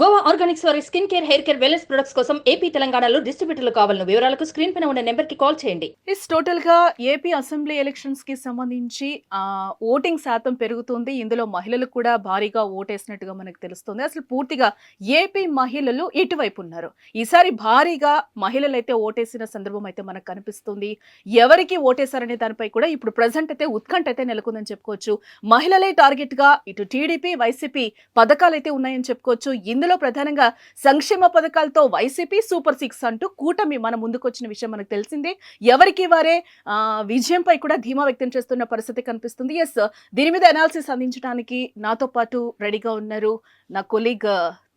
Goa Organics వారి skin care hair care wellness products కోసం AP తెలంగాణలో డిస్ట్రిబ్యూటర్లు కావాలన్న వివరాలకు స్క్రీన్ పైన ఉన్న నెంబర్కి కాల్ చేయండి. ఇస్ టోటల్గా ఏపీ అసెంబ్లీ ఎలక్షన్స్కి సంబంధించి ఓటింగ్ శాతం పెరుగుతుంది. ఇందులో మహిళలు కూడా భారీగా ఓటేసినట్టుగా మనకు తెలుస్తుంది. అసలు పూర్తిగా ఏపీ మహిళలు ఇటువైపు ఉన్నారు. ఈసారి భారీగా మహిళలు అయితే ఓటేసిన సందర్భం అయితే మనకు కనిపిస్తుంది. ఎవరికి ఓటేశారనే దానిపై కూడా ఇప్పుడు ప్రజెంట్ అయితే ఉత్కంఠ అయితే నెలకొందని చెప్పుకోవచ్చు. మహిళలే టార్గెట్గా ఇటు టీడీపీ వైసీపీ పథకాలు అయితే ఉన్నాయని చెప్పుకోవచ్చు. ఇందులో ప్రధానంగా సంక్షేమ పథకాలతో వైసీపీ సూపర్ సిక్స్ అంటూ కూటమి మన ముందుకొచ్చిన విషయం మనకు తెలిసిందే. ఎవరికి వారే విజయంపై కూడా ధీమా వ్యక్తం చేస్తున్న పరిస్థితి కనిపిస్తుంది. ఎస్ దీని మీద అనాలిసిస్ అందించడానికి నాతో పాటు రెడీగా ఉన్నారు నా కొలీగ్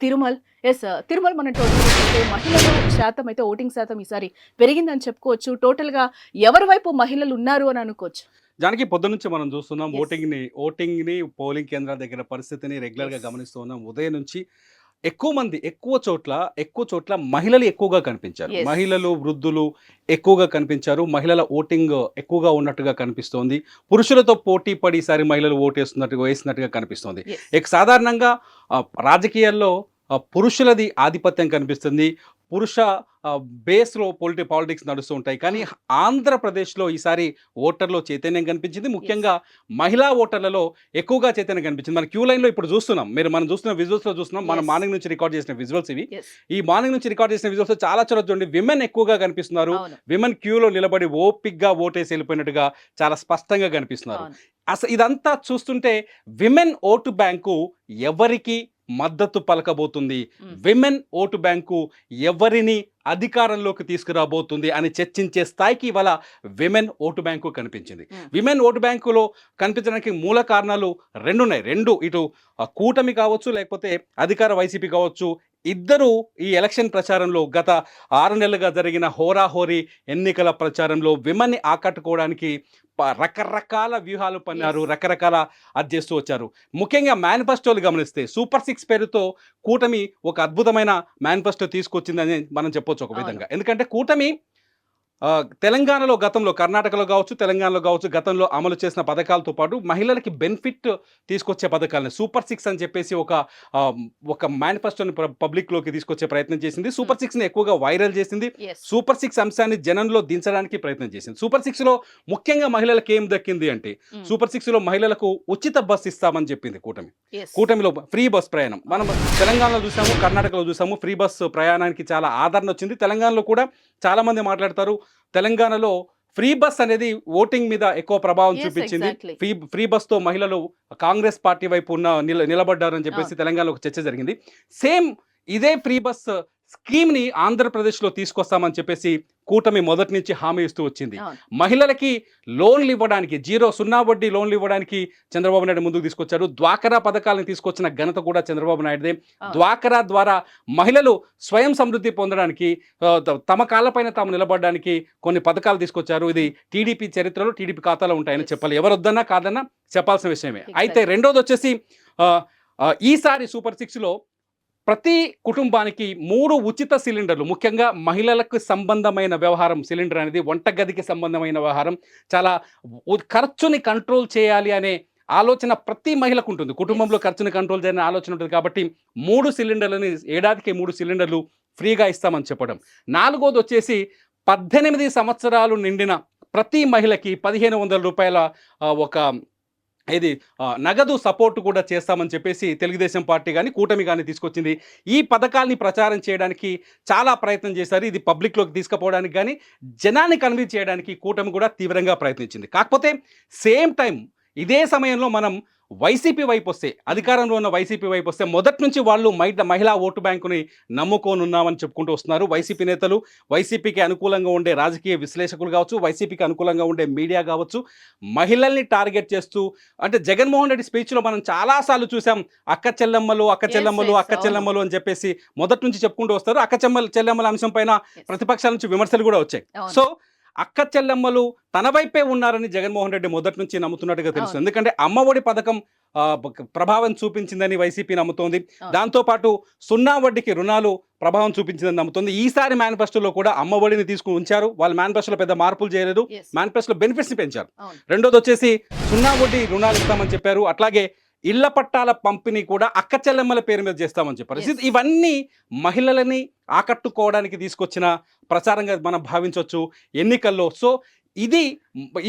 తిరుమల్. ఎస్ తిరుమల్ మన టోటల్ మహిళల శాతం అయితే ఓటింగ్ శాతం ఈసారి పెరిగిందని చెప్పుకోవచ్చు. టోటల్గా ఎవరి వైపు మహిళలు ఉన్నారు అని అనుకోవచ్చు? జానకి పొద్దు నుంచి మనం చూస్తున్నాం Yes. ఓటింగ్ని ఓటింగ్ని పోలింగ్ కేంద్రాల దగ్గర పరిస్థితిని రెగ్యులర్గా Yes. గమనిస్తూ ఉన్నాం. ఉదయం నుంచి ఎక్కువ మంది ఎక్కువ చోట్ల ఎక్కువ చోట్ల మహిళలు ఎక్కువగా కనిపించారు. మహిళలు వృద్ధులు ఎక్కువగా కనిపించారు. మహిళల ఓటింగ్ ఎక్కువగా ఉన్నట్టుగా కనిపిస్తోంది. పురుషులతో పోటీ పడి ఈసారి మహిళలు ఓటేస్తున్నట్టుగా వేసినట్టుగా కనిపిస్తోంది. సాధారణంగా రాజకీయాల్లో పురుషులది ఆధిపత్యం కనిపిస్తుంది. పురుష బేస్లో పొలిటి పాలిటిక్స్ నడుస్తూ ఉంటాయి. కానీ ఆంధ్రప్రదేశ్లో ఈసారి ఓటర్లో చైతన్యం కనిపించింది. ముఖ్యంగా మహిళా ఓటర్లలో ఎక్కువగా చైతన్యం కనిపించింది. మన క్యూ లైన్లో ఇప్పుడు చూస్తున్నాం. మీరు మనం చూస్తున్న విజువల్స్లో చూస్తున్నాం. మనం. మార్నింగ్ నుంచి రికార్డ్ చేసిన విజువల్స్ ఇవి. ఈ మార్నింగ్ నుంచి రికార్డ్ చేసిన విజువల్స్ చాలా చోట్ల చూడండి. విమెన్ ఎక్కువగా కనిపిస్తున్నారు. విమెన్ క్యూలో నిలబడి ఓపిక్గా ఓటేసి వెళ్ళిపోయినట్టుగా చాలా స్పష్టంగా కనిపిస్తున్నారు. అసలు ఇదంతా చూస్తుంటే విమెన్ ఓటు బ్యాంకు ఎవరికి మద్దతు పలకబోతుంది. విమెన్ ఓటు బ్యాంకు ఎవరిని అధికారంలోకి తీసుకురాబోతుంది అని చర్చించే స్థాయికి ఇవాళ విమెన్ ఓటు బ్యాంకు కనిపించింది. విమెన్ ఓటు బ్యాంకులో కనిపించడానికి మూల కారణాలు రెండు ఉన్నాయి రెండు ఇటు కూటమి కావచ్చు లేకపోతే అధికార వైసీపీ కావచ్చు ఇద్దరు ఈ ఎలక్షన్ ప్రచారంలో గత ఆరు నెలలుగా జరిగిన హోరాహోరీ ఎన్నికల ప్రచారంలో విమెన్ని ఆకట్టుకోవడానికి ప- రకరకాల వ్యూహాలు పన్నారు. రకరకాల అది చేస్తూ వచ్చారు ముఖ్యంగా మేనిఫెస్టోలు గమనిస్తే సూపర్ సిక్స్ పేరుతో కూటమి ఒక అద్భుతమైన మేనిఫెస్టో తీసుకొచ్చిందని మనం చెప్పొచ్చు ఒక. విధంగా ఎందుకంటే కూటమి తెలంగాణలో గతంలో కర్ణాటకలో కావచ్చు తెలంగాణలో కావచ్చు గతంలో అమలు చేసిన పథకాలతో పాటు మహిళలకి బెనిఫిట్ తీసుకొచ్చే పథకాలని సూపర్ సిక్స్ అని చెప్పేసి ఒక ఒక మేనిఫెస్టోని పబ్లిక్లోకి తీసుకొచ్చే ప్రయత్నం చేసింది. సూపర్ సిక్స్ని ఎక్కువగా వైరల్ చేసింది. సూపర్ సిక్స్ అంశాన్ని జనంలో దించడానికి ప్రయత్నం చేసింది. సూపర్ సిక్స్లో ముఖ్యంగా మహిళలకు ఏం దక్కింది అంటే సూపర్ సిక్స్లో మహిళలకు ఉచిత బస్ ఇస్తామని చెప్పింది కూటమి. కూటమిలో ఫ్రీ బస్ ప్రయాణం. మనం తెలంగాణలో చూసాము కర్ణాటకలో చూసాము ఫ్రీ బస్ ప్రయాణానికి చాలా ఆదరణ వచ్చింది. తెలంగాణలో కూడా చాలా మంది మాట్లాడతారు తెలంగాణలో ఫ్రీ బస్ అనేది ఓటింగ్ మీద ఎక్కువ ప్రభావం చూపించింది. ఫ్రీ ఫ్రీ బస్తో మహిళలు కాంగ్రెస్ పార్టీ వైపు ఉన్న నిల నిలబడ్డారని చెప్పేసి తెలంగాణలో ఒక చర్చ జరిగింది. సేమ్ ఇదే ఫ్రీ బస్ స్కీమ్ని ఆంధ్రప్రదేశ్లో తీసుకొస్తామని చెప్పేసి కూటమి మొదటి నుంచి హామీ ఇస్తూ వచ్చింది. మహిళలకి లోన్లు ఇవ్వడానికి జీరో సున్నా వడ్డీ లోన్లు ఇవ్వడానికి చంద్రబాబు నాయుడు ముందుకు తీసుకొచ్చారు ద్వాకరా పథకాలను తీసుకొచ్చిన ఘనత కూడా చంద్రబాబు నాయుడుదే. ద్వాకరా ద్వారా మహిళలు స్వయం సమృద్ధి పొందడానికి తమ కాళ్ళపైన తాము నిలబడడానికి కొన్ని పథకాలు తీసుకొచ్చారు ఇది టీడీపీ చరిత్రలో టీడీపీ ఖాతాలో ఉంటాయని. చెప్పాలి ఎవరొద్దన్నా కాదన్నా చెప్పాల్సిన విషయమే. అయితే రెండోది వచ్చేసి ఈసారి సూపర్ సిక్స్లో ప్రతి కుటుంబానికి మూడు ఉచిత సిలిండర్లు ముఖ్యంగా మహిళలకు సంబంధమైన వ్యవహారం. సిలిండర్ అనేది వంటగదికి సంబంధమైన వ్యవహారం. చాలా ఖర్చుని కంట్రోల్ చేయాలి అనే ఆలోచన ప్రతి మహిళకు ఉంటుంది. కుటుంబంలో ఖర్చుని కంట్రోల్ చేయాలనే ఆలోచన ఉంటుంది కాబట్టి మూడు సిలిండర్లని ఏడాదికి మూడు సిలిండర్లు ఫ్రీగా ఇస్తామని చెప్పడం. నాలుగోది వచ్చేసి పద్దెనిమిది సంవత్సరాలు నిండిన ప్రతి మహిళకి పదిహేను వందల రూపాయల ఒక ఇది నగదు సపోర్ట్ కూడా చేస్తామని చెప్పేసి తెలుగుదేశం పార్టీ కానీ కూటమి కానీ తీసుకొచ్చింది. ఈ పథకాల్ని ప్రచారం చేయడానికి చాలా ప్రయత్నం చేశారు. ఇది పబ్లిక్లోకి తీసుకుపోవడానికి కానీ జనాన్ని కన్విన్స్ చేయడానికి కూటమి కూడా తీవ్రంగా ప్రయత్నించింది. కాకపోతే సేమ్ టైం ఇదే సమయంలో మనం వైసీపీ వైపు వస్తే అధికారంలో ఉన్న వైసీపీ వైపు వస్తే మొదటి నుంచి వాళ్ళు మహిళ మహిళా ఓటు బ్యాంకుని నమ్ముకొని ఉన్నామని చెప్పుకుంటూ వస్తున్నారు వైసీపీ నేతలు వైసీపీకి అనుకూలంగా ఉండే రాజకీయ విశ్లేషకులు కావచ్చు వైసీపీకి అనుకూలంగా ఉండే మీడియా కావచ్చు మహిళల్ని టార్గెట్ చేస్తూ అంటే జగన్మోహన్ రెడ్డి స్పీచ్లో మనం చాలాసార్లు చూసాం అక్క చెల్లెమ్మలు అక్క చెల్లెమ్మలు అక్క. చెల్లెమ్మలు అని చెప్పేసి మొదటి నుంచి చెప్పుకుంటూ వస్తారు అక్క చెల్లెమ్మల అంశం పైన ప్రతిపక్షాల నుంచి విమర్శలు కూడా వచ్చాయి. సో అక్క చెల్లెమ్మలు తన వైపే ఉన్నారని జగన్మోహన్ రెడ్డి మొదటి నుంచి నమ్ముతున్నట్టుగా తెలుసు. ఎందుకంటే అమ్మఒడి పథకం ప్రభావం చూపించిందని వైసీపీ నమ్ముతోంది అవును. దాంతో పాటు సున్నా వడ్డీకి రుణాలు ప్రభావం చూపించిందని నమ్ముతుంది ఈసారి మేనిఫెస్టోలో కూడా అమ్మఒడిని తీసుకుని ఉంచారు వాళ్ళ మేనిఫెస్టోలో పెద్ద మార్పులు చేయలేదు. మేనిఫెస్టోలో బెనిఫిట్స్ని పెంచారు. రెండోది వచ్చేసి సున్నా వడ్డీ రుణాలు ఇస్తామని చెప్పారు అట్లాగే ఇళ్ళ పట్టాల పంపిణీ కూడా అక్క చెల్లెమ్మల పేరు మీద చేస్తామని చెప్పారు. ఇవన్నీ మహిళలని ఆకట్టుకోవడానికి తీసుకొచ్చిన ప్రచారంగా మనం భావించవచ్చు ఎన్నికల్లో సో ఇది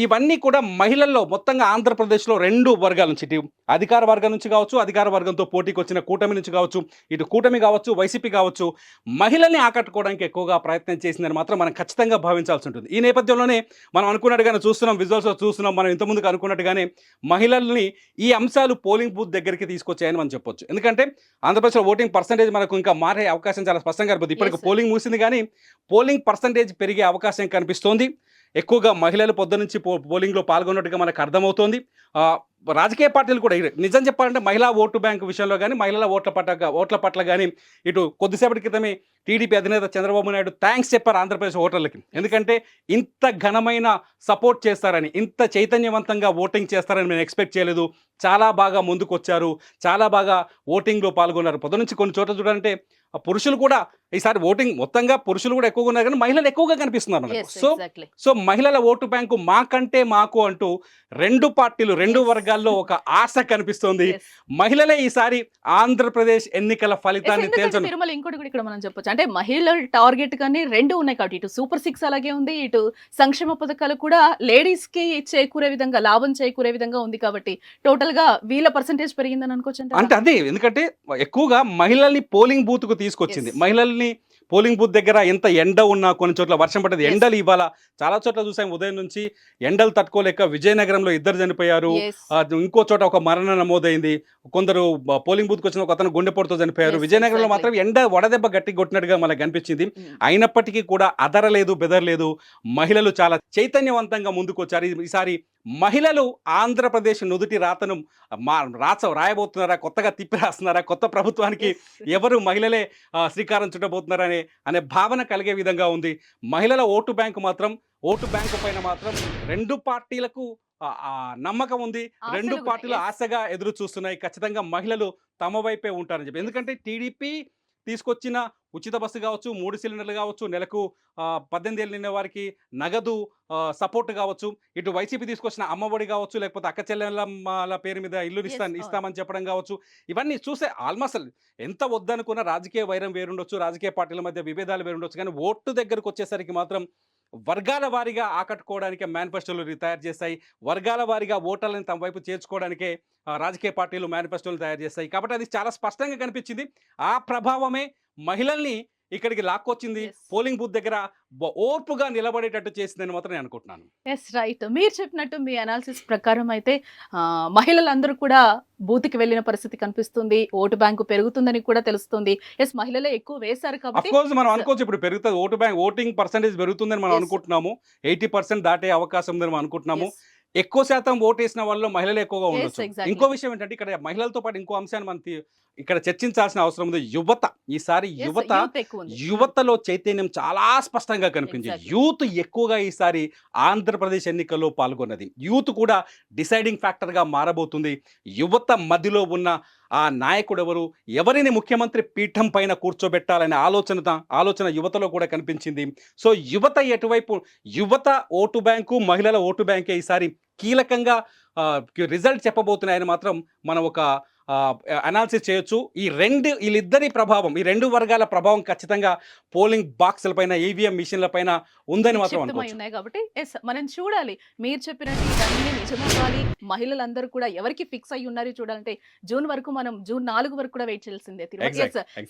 ఇవన్నీ కూడా మహిళల్లో మొత్తంగా ఆంధ్రప్రదేశ్లో రెండు వర్గాల నుంచి. ఇటు అధికార వర్గం నుంచి కావచ్చు అధికార వర్గంతో పోటీకి వచ్చిన కూటమి నుంచి కావచ్చు ఇటు కూటమి కావచ్చు వైసీపీ కావచ్చు మహిళల్ని ఆకట్టుకోవడానికి ఎక్కువగా ప్రయత్నం చేసిందని మాత్రం మనం ఖచ్చితంగా భావించాల్సి ఉంటుంది. ఈ నేపథ్యంలోనే మనం అనుకున్నట్టుగానే చూస్తున్నాం విజువల్స్ చూస్తున్నాం మనం ఇంతకుముందుకు అనుకున్నట్టుగానే మహిళల్ని ఈ అంశాలు పోలింగ్ బూత్ దగ్గరికి తీసుకొచ్చాయని మనం చెప్పొచ్చు. ఎందుకంటే ఆంధ్రప్రదేశ్లో ఓటింగ్ పర్సంటేజ్ మనకు ఇంకా మారే అవకాశం చాలా స్పష్టంగా కనిపిస్తుంది ఇప్పటికి. పోలింగ్ ముగిసింది కానీ పోలింగ్ పర్సంటేజ్ పెరిగే అవకాశం కనిపిస్తోంది. ఎక్కువగా మహిళలు పొద్దు నుంచి పో పోలింగ్లో పాల్గొన్నట్టుగా మనకు అర్థమవుతోంది. రాజకీయ పార్టీలు కూడా నిజం చెప్పాలంటే మహిళా ఓటు బ్యాంకు విషయంలో కానీ మహిళల ఓట్ల పట్ల ఓట్ల పట్ల కానీ ఇటు కొద్దిసేపటి క్రితమే టీడీపీ అధినేత చంద్రబాబు నాయుడు థ్యాంక్స్ చెప్పారు ఆంధ్రప్రదేశ్ ఓటర్లకి ఎందుకంటే ఇంత ఘనమైన సపోర్ట్ చేస్తారని ఇంత చైతన్యవంతంగా ఓటింగ్ చేస్తారని నేను ఎక్స్పెక్ట్ చేయలేదు చాలా బాగా ముందుకు వచ్చారు చాలా బాగా ఓటింగ్లో పాల్గొన్నారు పొద్దు నుంచి కొన్ని చోట్ల చూడాలంటే పురుషులు కూడా ఈసారి ఓటింగ్ మొత్తంగా పురుషులు కూడా ఎక్కువగా ఉన్నారు కానీ మహిళలు ఎక్కువగా కనిపిస్తున్నారు మనకు. సో. సో మహిళల ఓటు బ్యాంకు మాకంటే మాకు అంటూ రెండు పార్టీలు రెండు. వర్గాల్లో ఒక ఆశ కనిపిస్తోంది. మహిళలే ఈసారి ఆంధ్రప్రదేశ్ ఎన్నికల ఫలితాన్ని తిరుమల ఇంకోటి కూడా ఇక్కడ మనం చెప్పొచ్చు అంటే మహిళల టార్గెట్ కానీ రెండు ఉన్నాయి కాబట్టి ఇటు సూపర్ సిక్స్ అలాగే ఉంది ఇటు సంక్షేమ పథకాలు కూడా లేడీస్కి చేకూరే విధంగా లాభం చేకూరే విధంగా ఉంది కాబట్టి టోటల్గా వీళ్ళ పర్సంటేజ్ పెరిగిందని అనుకోవచ్చు? అంటే అదే ఎందుకంటే ఎక్కువగా మహిళల్ని పోలింగ్ బూత్కు తీసుకొచ్చింది. మహిళల్ని పోలింగ్ బూత్ దగ్గర ఎంత ఎండ ఉన్నా కొన్ని చోట్ల వర్షం పడ్డది. ఎండలు ఇవాళ చాలా చోట్ల చూసాం ఉదయం నుంచి ఎండలు తట్టుకోలేక విజయనగరంలో ఇద్దరు చనిపోయారు ఇంకో చోట ఒక మరణం నమోదైంది కొందరు పోలింగ్ బూత్కి వచ్చిన ఒక అతను గుండెపోటుతో చనిపోయారు విజయనగరంలో. మాత్రం ఎండ వడదెబ్బ గట్టి కొట్టినట్టుగా మనకు కనిపించింది. అయినప్పటికీ కూడా అదరలేదు బెదరలేదు మహిళలు చాలా చైతన్యవంతంగా ముందుకొచ్చారు ఈ- ఈసారి మహిళలు ఆంధ్రప్రదేశ్ నుదుటి రాతను మా రాచ రాయబోతున్నారా కొత్తగా తిప్పి రాస్తున్నారా కొత్త ప్రభుత్వానికి. ఎవరు మహిళలే శ్రీకారం చుట్టబోతున్నారనే అనే భావన కలిగే విధంగా ఉంది మహిళల ఓటు బ్యాంకు మాత్రం ఓటు బ్యాంకు పైన మాత్రం రెండు పార్టీలకు నమ్మకం ఉంది రెండు. పార్టీలు. ఆశగా ఎదురు చూస్తున్నాయి ఖచ్చితంగా మహిళలు తమ వైపే ఉంటారని చెప్పి ఎందుకంటే టీడీపీ తీసుకొచ్చిన ఉచిత బస్సు కావచ్చు మూడు సిలిండర్లు కావచ్చు నెలకు పద్దెనిమిది ఏళ్ళు నిన్న వారికి నగదు సపోర్ట్ కావచ్చు. ఇటు వైసీపీ తీసుకొచ్చిన అమ్మఒడి కావచ్చు లేకపోతే అక్క చెల్లెళ్ళ పేరు మీద ఇల్లు ఇస్తాను. ఇస్తామని చెప్పడం కావచ్చు. ఇవన్నీ చూసే ఆల్మోస్ట్ ఎంత వద్దనుకున్న రాజకీయ వైరం వేరుండొచ్చు రాజకీయ పార్టీల మధ్య విభేదాలు వేరుండొచ్చు కానీ ఓటు దగ్గరకు వచ్చేసరికి మాత్రం వర్గాల వారీగా ఆకట్టుకోవడానికి మేనిఫెస్టోలు తయారు చేస్తాయి వర్గాల వారీగా ఓటర్లను తమ వైపు చేర్చుకోవడానికే రాజకీయ పార్టీలు మేనిఫెస్టోలు తయారు చేస్తాయి కాబట్టి అది చాలా స్పష్టంగా కనిపించింది. ఆ ప్రభావమే మహిళల్ని ఇక్కడికి లాక్కొచ్చింది. పోలింగ్ బూత్ దగ్గర ఓర్పుగా నిలబడేటట్టు చేసిందని మాత్రం నేను అనుకుంటున్నాను ఎస్ రైట్ మీరు చెప్పినట్టు మీ అనాలిసిస్ ప్రకారం అయితే మహిళలందరూ కూడా బూత్కి వెళ్ళిన పరిస్థితి కనిపిస్తుంది ఓటు బ్యాంకు పెరుగుతుందని కూడా తెలుస్తుంది ఎస్ మహిళలే ఎక్కువ వేశారు కాబట్టి కోర్స్ మనం అనుకోవచ్చు ఇప్పుడు పెరుగుతుంది ఓటు బ్యాంక్ ఓటింగ్ పర్సెంటేజ్ పెరుగుతుందని మనం. అనుకుంటున్నాము ఎయిటీ పర్సెంట్ దాటే అవకాశం ఉందని మనం అనుకుంటున్నాము. ఎక్కువ శాతం ఓటేసిన వాళ్ళు మహిళలు ఎక్కువగా ఉండొచ్చు. ఇంకో విషయం ఏంటంటే ఇక్కడ మహిళలతో పాటు ఇంకో అంశాన్ని మనం ఇక్కడ చర్చించాల్సిన అవసరం ఉంది. యువత ఈసారి యువత. యువతలో చైతన్యం చాలా స్పష్టంగా కనిపించింది. యూత్ ఎక్కువగా ఈసారి ఆంధ్రప్రదేశ్ ఎన్నికల్లో పాల్గొన్నది. యూత్ కూడా డిసైడింగ్ ఫ్యాక్టర్గా మారబోతుంది. యువత మధ్యలో ఉన్న ఆ నాయకుడు ఎవరు ఎవరిని ముఖ్యమంత్రి పీఠం పైన కూర్చోబెట్టాలనే ఆలోచన ఆలోచన యువతలో కూడా కనిపించింది. సో యువత ఎటువైపు యువత ఓటు బ్యాంకు మహిళల ఓటు బ్యాంకే ఈసారి కీలకంగా రిజల్ట్ చెప్పబోతున్నాయని మాత్రం మనం ఒక అనాలిసిస్ చేయొచ్చు. ఈ రెండు వీళ్ళిద్దరి ప్రభావం ఈ రెండు వర్గాల ప్రభావం ఖచ్చితంగా పోలింగ్ బాక్సుల పైన ఈవీఎం మిషన్ల పైన ఉందని మాత్రం ఉన్నాయి కాబట్టి ఎస్ మనం చూడాలి. మీరు చెప్పినట్టు ఇవన్నీ నిజమవ్వాలి మహిళలందరూ కూడా ఎవరికి ఫిక్స్ అయ్యి ఉన్నారు చూడాలంటే జూన్ వరకు మనం జూన్ నాలుగు వరకు కూడా వెయిట్ చేయాల్సిందే.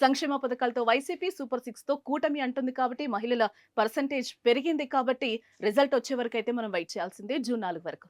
సంక్షేమ పథకాలతో వైసీపీ సూపర్ సిక్స్తో కూటమి అంటుంది కాబట్టి మహిళల పర్సంటేజ్ పెరిగింది కాబట్టి రిజల్ట్ వచ్చే వరకు అయితే మనం వెయిట్ చేయాల్సిందే జూన్ నాలుగు వరకు.